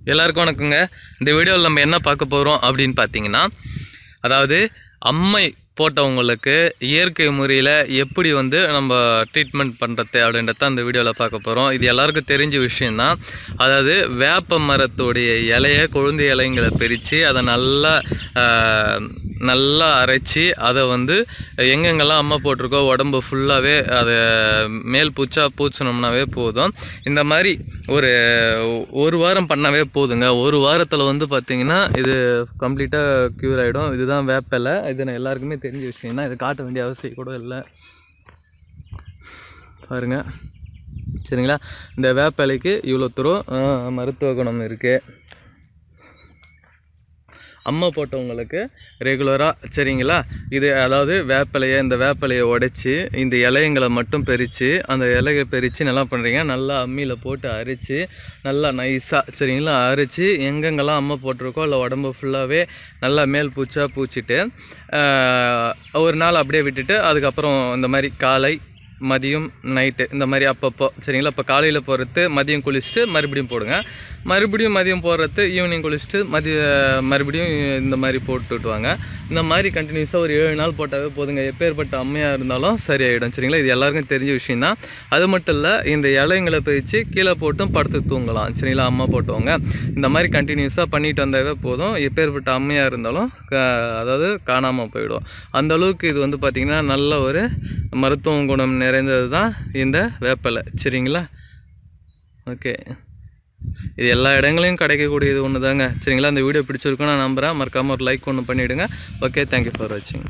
எல்லாருக்கும் வணக்கங்க. இந்த வீடியோவில் நம்ம என்ன பார்க்க போகிறோம் அப்படின்னு பார்த்தீங்கன்னா அதாவது அம்மை போட்டவங்களுக்கு இயற்கை முறையில் எப்படி வந்து நம்ம ட்ரீட்மெண்ட் பண்ணுறது அப்படின்றத அந்த வீடியோவில் பார்க்க போகிறோம் இது எல்லாருக்கும் தெரிஞ்ச விஷயந்தான் அதாவது வேப்ப மரத்துடைய இலையை கொழுந்து இலைங்களை பிரித்து அதை நல்லா நல்லா அரைச்சி அதை வந்து எங்கெங்கெல்லாம் அம்மா போட்டிருக்கோ உடம்பு ஃபுல்லாகவே அதை மேல் பூச்சா பூச்சினோம்னாவே போதும். இந்த மாதிரி ஒரு ஒரு வாரம் பண்ணாவே போதுங்க. ஒரு வாரத்தில் வந்து பார்த்திங்கன்னா இது கம்ப்ளீட்டாக க்யூர் ஆகிடும் இதுதான் வேப்பலை. இது நான் எல்லாருக்குமே தெரிஞ்ச விஷயம். தான் இதை காட்ட வேண்டிய அவசியம் கூட இல்லை. பாருங்க. சரிங்களா? இந்த வேப்பலைக்கு இவ்வளோ தூரம் மருத்துவ குணம் இருக்குது அம்மா போட்டவங்களுக்கு ரெகுலராக சரிங்களா? இது அதாவது வேப்பிலையை இந்த வேப்பிலையை உடைச்சி இந்த இலையங்களை மட்டும் பறித்து அந்த இலையை பறித்து நல்லா பண்ணுறீங்க நல்லா அம்மியில் போட்டு அரைச்சி நல்லா நைஸாக சரிங்களா? அரைச்சி எங்கெங்கெல்லாம் அம்மா போட்டிருக்கோ இல்லை உடம்பு ஃபுல்லாகவே நல்லா மேல் பூச்சா பூச்சிட்டு ஒரு நாள் அப்படியே விட்டுட்டு அதுக்கப்புறம் இந்த மாதிரி காலை மதியம் நைட்டு இந்த மாதிரி அப்பப்போ சரிங்களா? இப்போ காலையில் போகிறது மதியம் குளிச்சுட்டு மறுபடியும் போடுங்க. மறுபடியும் மதியம் போடுறது ஈவினிங் குளிச்சுட்டு மதிய மறுபடியும் இந்த மாதிரி போட்டுட்டு வாங்க இந்த மாதிரி கண்டினியூஸாக ஒரு ஏழு நாள் போட்டாவே போதுங்க. எப்பேற்பட்ட அம்மையாக இருந்தாலும் சரியாயிடும் சரிங்களா? இது எல்லாருக்கும் தெரிஞ்ச விஷயம் தான். அது மட்டும் இல்லை இந்த இலைங்களை பிரித்து கீழே போட்டும் படுத்து தூங்கலாம் சரிங்களா? அம்மா போட்டவங்க. இந்த மாதிரி கண்டினியூஸாக பண்ணிட்டு வந்தாவே போதும். எப்பேற்பட்ட அம்மையாக இருந்தாலும் க- அதாவது காணாமல் போயிடும். அந்த அளவுக்கு இது வந்து பார்த்திங்கன்னா நல்ல ஒரு மருத்துவ குணம் நிறைந்தது தான் இந்த வேப்பலை. சரிங்களா? ஓகே. இது எல்லா இடங்களையும் கிடைக்கக்கூடியது ஒன்று தாங்க சரிங்களா? அந்த வீடியோ பிடிச்சிருக்கும் நான் நம்புகிறேன் மறக்காமல் ஒரு லைக் ஒன்று பண்ணிவிடுங்க ஓகே தேங்க்யூ ஃபார் வாட்சிங்